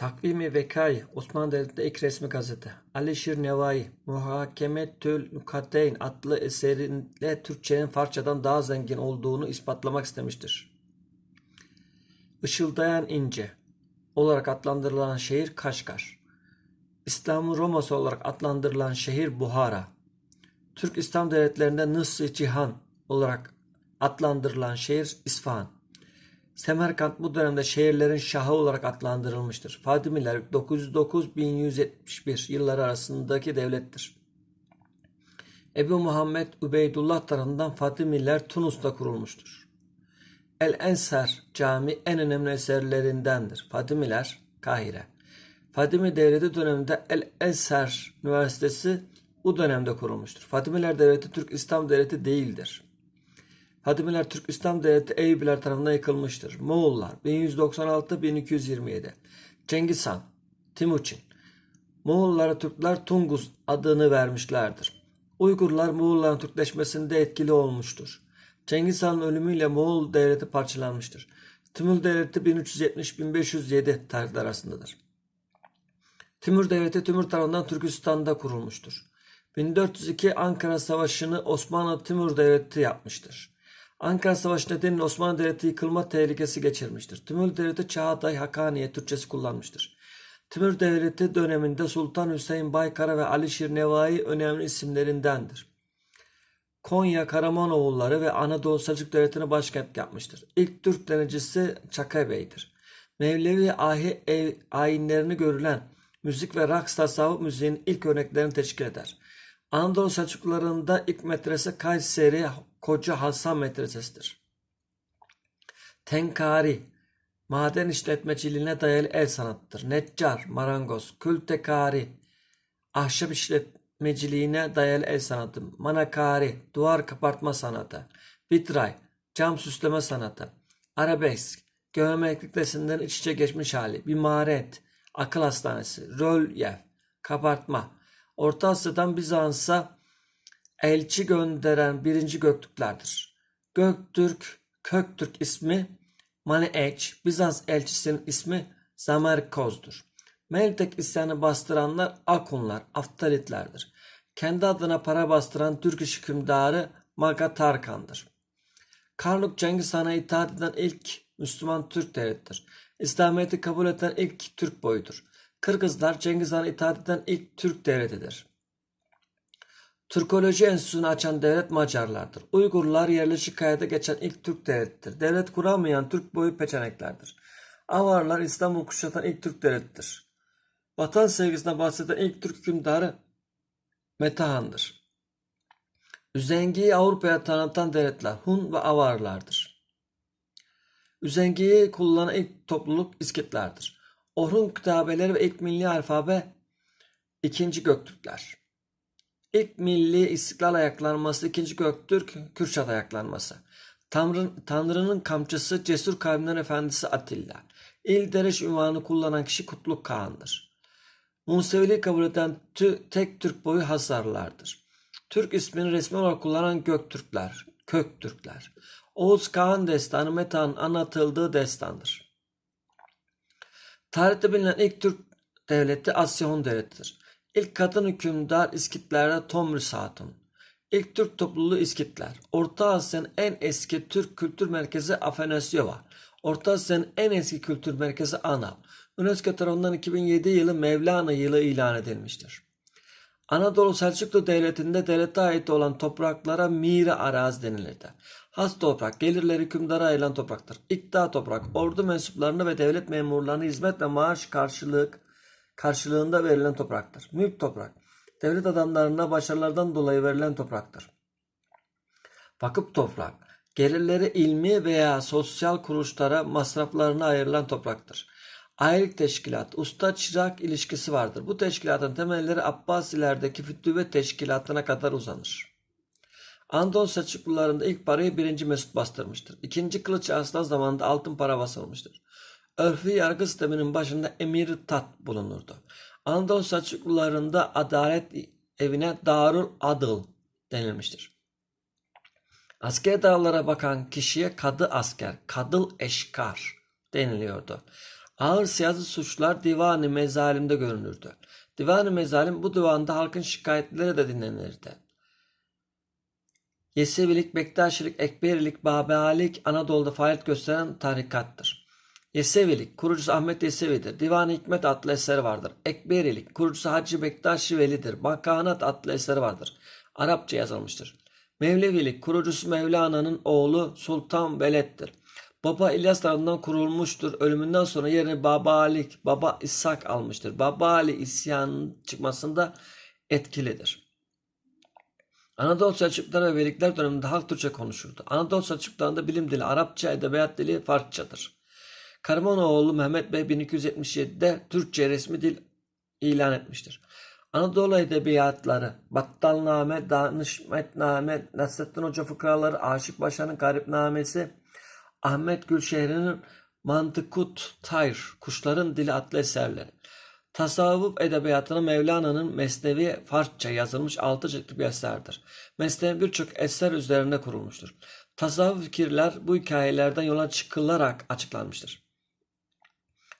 Takvimi Vekai, Osmanlı Devleti'nde ilk resmi gazete. Alişir Nevai, Muhakemetül Nukatteyn adlı eserinde Türkçenin Farsçadan daha zengin olduğunu ispatlamak istemiştir. Işıldayan ince olarak adlandırılan şehir Kaşgar. İslam'ın Roma'sı olarak adlandırılan şehir Buhara. Türk İslam devletlerinde Nısr-ı Cihan olarak adlandırılan şehir İsfahan. Semerkant bu dönemde şehirlerin şahı olarak adlandırılmıştır. Fatimiler 909-1171 yılları arasındaki devlettir. Ebu Muhammed Übeydullah tarafından Fatimiler Tunus'ta kurulmuştur. El Ensar Cami en önemli eserlerindendir. Fatimiler Kahire. Fatimi Devleti döneminde El Ensar Üniversitesi bu dönemde kurulmuştur. Fatimiler Devleti Türk İslam Devleti değildir. Fatimiler Türk İslam Devleti Eyyubiler tarafından yıkılmıştır. Moğollar 1196-1227 Cengiz Han Timuçin Moğollara Türkler Tunguz adını vermişlerdir. Uygurlar Moğolların Türkleşmesinde etkili olmuştur. Cengiz Han'ın ölümüyle Moğol devleti parçalanmıştır. Timur devleti 1370-1507 tarihler arasındadır. Timur devleti Timur tarafından Türkistan'da kurulmuştur. 1402 Ankara Savaşı'nı Osmanlı Timur Devleti yapmıştır. Ankara Savaşı nedeniyle Osmanlı Devleti yıkılma tehlikesi geçirmiştir. Timur Devleti Çağatay Hakaniye Türkçesi kullanmıştır. Timur Devleti döneminde Sultan Hüseyin Baykara ve Alişir Nevai önemli isimlerindendir. Konya Karamanoğulları ve Anadolu Selçuk Devleti'ni başkent yapmıştır. İlk Türk denizcisi Çaka Bey'dir. Mevlevi ahi ev, ayinlerini görülen müzik ve raks tasavvuf müziğinin ilk örneklerini teşkil eder. Anadolu Selçuklularında ilk medrese Kayseri Koca Hasan Medresesidir. Tenkari, maden işletmeciliğine dayalı el sanatıdır. Neccar, marangoz, kültekari, ahşap işletmeciliğine dayalı el sanatı. Manakari, duvar kapartma sanatı. Vitray, cam süsleme sanatı. Arabesk, geometrik resimlerin iç içe geçmiş hali. Bimaret, akıl hastanesi. Rölyef, kabartma. Orta Asya'dan Bizans'a elçi gönderen birinci Göktürklerdir. Göktürk, Köktürk ismi Maneeç, Bizans elçisinin ismi Zamerkoz'dur. Meltek isyanı bastıranlar Akunlar, Aftalitlerdir. Kendi adına para bastıran Türk iş hükümdarı Maga Tarkan'dır. Karluk Cengiz Han'a itaat eden ilk Müslüman Türk devlettir. İslamiyet'i kabul eden ilk Türk boyudur. Kırgızlar Cengiz Han'a itaat eden ilk Türk devletidir. Türkoloji Enstitüsü'nü açan devlet Macarlardır. Uygurlar yerleşik kayada geçen ilk Türk devlettir. Devlet kuramayan Türk boyu peçeneklerdir. Avarlar İstanbul kuşatan ilk Türk devlettir. Vatan sevgisine bahseden ilk Türk hükümdarı Metehan'dır. Üzengiyi Avrupa'ya tanıtan devletler Hun ve Avarlardır. Üzengiyi kullanan ilk topluluk İskitlerdir. Orhun kitabeleri ve ilk milli alfabe ikinci Göktürkler. İlk milli istiklal ayaklanması ikinci Göktürk Kürşat ayaklanması. Tanrı, Tanrı'nın kamçısı cesur kavimlerin efendisi Atilla. İldereş ünvanı kullanan kişi Kutluk Kağan'dır. Museviliği kabul eden tü, tek Türk boyu Hazarlardır. Türk ismini resmi olarak kullanan Göktürkler, Köktürkler. Oğuz Kağan destanı Metehan'ın anlatıldığı destandır. Tarihte bilinen ilk Türk devleti Asya Hun devletidir. İlk kadın hükümdar İskitlerde Tomris Hatun. İlk Türk topluluğu İskitler. Orta Asya'nın en eski Türk kültür merkezi Afanasyova. Orta Asya'nın en eski kültür merkezi Ana. UNESCO tarafından 2007 yılı Mevlana yılı ilan edilmiştir. Anadolu Selçuklu Devleti'nde devlete ait olan topraklara miri arazi denilirdi. Has toprak, gelirleri hükümdara ayrılan topraktır. İkta toprak, ordu mensuplarına ve devlet memurlarına hizmet ve maaş karşılık karşılığında verilen topraktır. Mülk toprak, devlet adamlarına başarılardan dolayı verilen topraktır. Vakıf toprak, gelirleri ilmi veya sosyal kuruluşlara masraflarına ayrılan topraktır. Ayrık teşkilat, usta çırak ilişkisi vardır. Bu teşkilatın temelleri Abbasilerdeki Fütüvvet teşkilatına kadar uzanır. Anadolu Selçuklularında ilk parayı 1. Mesut bastırmıştır. İkinci Kılıç Arslan zamanında altın para basılmıştır. Örfü yargı sisteminin başında emir tat bulunurdu. Anadolu Selçuklularında adalet evine Darul Adıl denilmiştir. Asker dağlara bakan kişiye kadı asker, kadıl eşkar deniliyordu. Ağır siyasi suçlar divan-ı mezalimde görünürdü. Divan-ı mezalim bu divanda halkın şikayetleri de dinlenirdi. Yesevilik, Bektaşilik, Ekberilik, Babalik Anadolu'da faaliyet gösteren tarikattır. Yesevilik, kurucusu Ahmet Yesevi'dir. Divan-ı Hikmet adlı eseri vardır. Ekberilik, kurucusu Hacı Bektaşi Veli'dir. Makanat adlı eseri vardır. Arapça yazılmıştır. Mevlevilik, kurucusu Mevlana'nın oğlu Sultan Veled'dir. Baba İlyas tarafından kurulmuştur. Ölümünden sonra yerini Baba Alik, Baba İshak almıştır. Baba Ali isyanın çıkmasında etkilidir. Anadolu Selçukluları ve Velikler döneminde halk Türkçe konuşurdu. Anadolu Selçuklularında bilim dili Arapça, edebiyat dili Farsçadır. Karamanoğlu Mehmet Bey 1277'de Türkçe resmi dil ilan etmiştir. Anadolu edebiyatları, Battalname, Danışmetname, Nasrettin Hoca fıkraları, Aşık Paşa'nın Garipnamesi, Ahmet Gülşehir'in Mantıkut Tayr, Kuşların Dili adlı eserleri. Tasavvuf edebiyatına Mevlana'nın Mesnevi Farsça yazılmış altı ciltli bir eserdir. Mesnevi birçok eser üzerine kurulmuştur. Tasavvuf fikirler bu hikayelerden yola çıkılarak açıklanmıştır.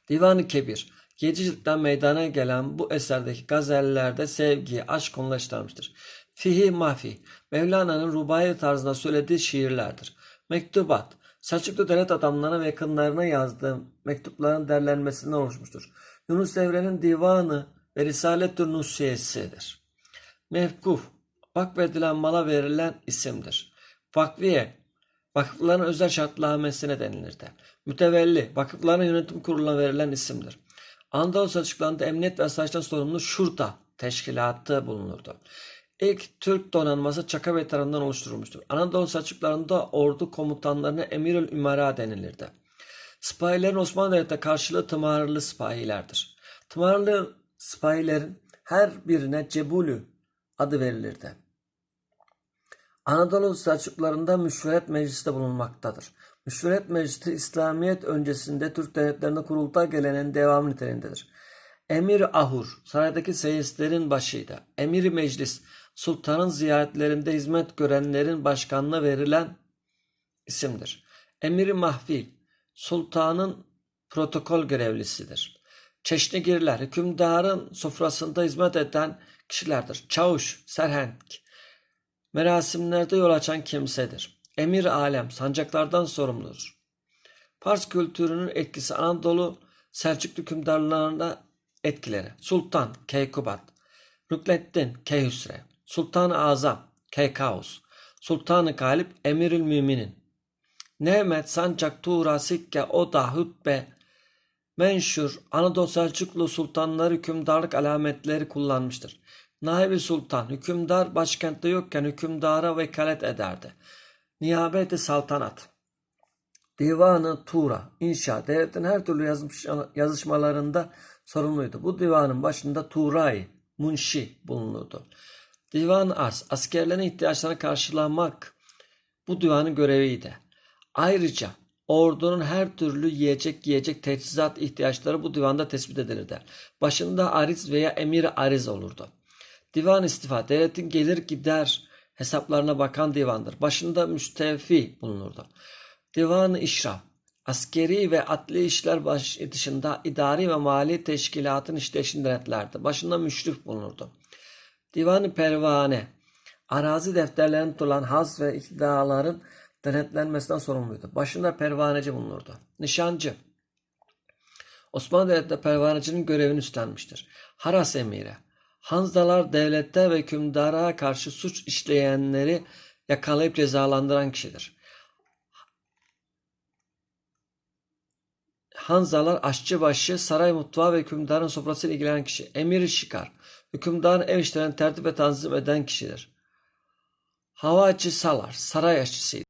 Divan-ı Kebir, yedi ciltten meydana gelen bu eserdeki gazellerde sevgi, aşk konuları işlenmiştir. Fihi Mahfi, Mevlana'nın rubai tarzında söylediği şiirlerdir. Mektubat, Selçuklu devlet adamlarına ve yakınlarına yazdığı mektupların derlenmesinden oluşmuştur. Yunus Emre'nin divanı ve Risalet-ü Nusiyesi'dir. Mevkuf, vakfedilen mala verilen isimdir. Vakfiye, vakıfların özel şartnamesine denilirdi. Mütevelli, vakıfların yönetim kuruluna verilen isimdir. Anadolu Selçuklularında emniyet ve asayişten sorumlu şurta teşkilatı bulunurdu. İlk Türk donanması Çaka tarafından oluşturulmuştur. Anadolu Selçuklularında ordu komutanlarına Emirül Ümera denilirdi. Sipahilerin Osmanlı Devleti'ne karşılığı tımarlı sipahilerdir. Tımarlı sipahilerin her birine Cebulü adı verilirdi. Anadolu Selçuklularında müşveret meclisi de bulunmaktadır. Müşveret meclisi İslamiyet öncesinde Türk devletlerinde kurultay geleneğinin devamı niteliğindedir. Emir Ahur, saraydaki seyislerin başıydı. Emir Meclis, sultanın ziyaretlerinde hizmet görenlerin başkanına verilen isimdir. Emir Mahfil, sultanın protokol görevlisidir. Çeşnigirler, hükümdarın sofrasında hizmet eden kişilerdir. Çavuş, serhenk, merasimlerde yol açan kimsedir. Emir alem, sancaklardan sorumludur. Fars kültürünün etkisi Anadolu Selçuklu hükümdarlarında etkileri. Sultan Keykubat, Rükneddin Keyhüsre, Sultan-ı Azam Keykaus, Sultan-ı Galip Emirül Müminin, Nemet Sancak Tuğra Sikke Oda Hütbe menşur Anadolu Selçuklu sultanları hükümdarlık alametleri kullanmıştır. Naibi Sultan hükümdar başkentte yokken hükümdara vekalet ederdi. Niyabeti saltanat Divanı Tura, inşa, devletin her türlü yazmış, yazışmalarında sorumluydu. Bu divanın başında Turay, Munşi bulunurdu. Divan Ars, askerlerin ihtiyaçlarını karşılamak bu divanın göreviydi. Ayrıca ordunun her türlü yiyecek yiyecek teçhizat ihtiyaçları bu divanda tespit edilirdi. Başında ariz veya emir ariz olurdu. Divan istifa, devletin gelir gider hesaplarına bakan divandır. Başında müstefi bulunurdu. Divan-ı İşraf, askeri ve adli işler baş dışında idari ve mali teşkilatın işleyişini denetlerdi. Başında müşrif bulunurdu. Divan-ı Pervane, arazi defterlerinde tutulan haz ve iktidarların denetlenmesinden sorumluydu. Başında pervaneci bulunurdu. Nişancı, Osmanlı Devleti'nde pervanecinin görevini üstlenmiştir. Haras emiri, Hanzalar devlette ve hükümdara karşı suç işleyenleri yakalayıp cezalandıran kişidir. Hanzalar aşçıbaşı, saray mutfağı ve hükümdarın sofrasıyla ilgilenen kişi. Emir şikar, hükümdarın ev işlerini tertip ve tanzim eden kişidir. Havacı salar, saray aşçısıydı.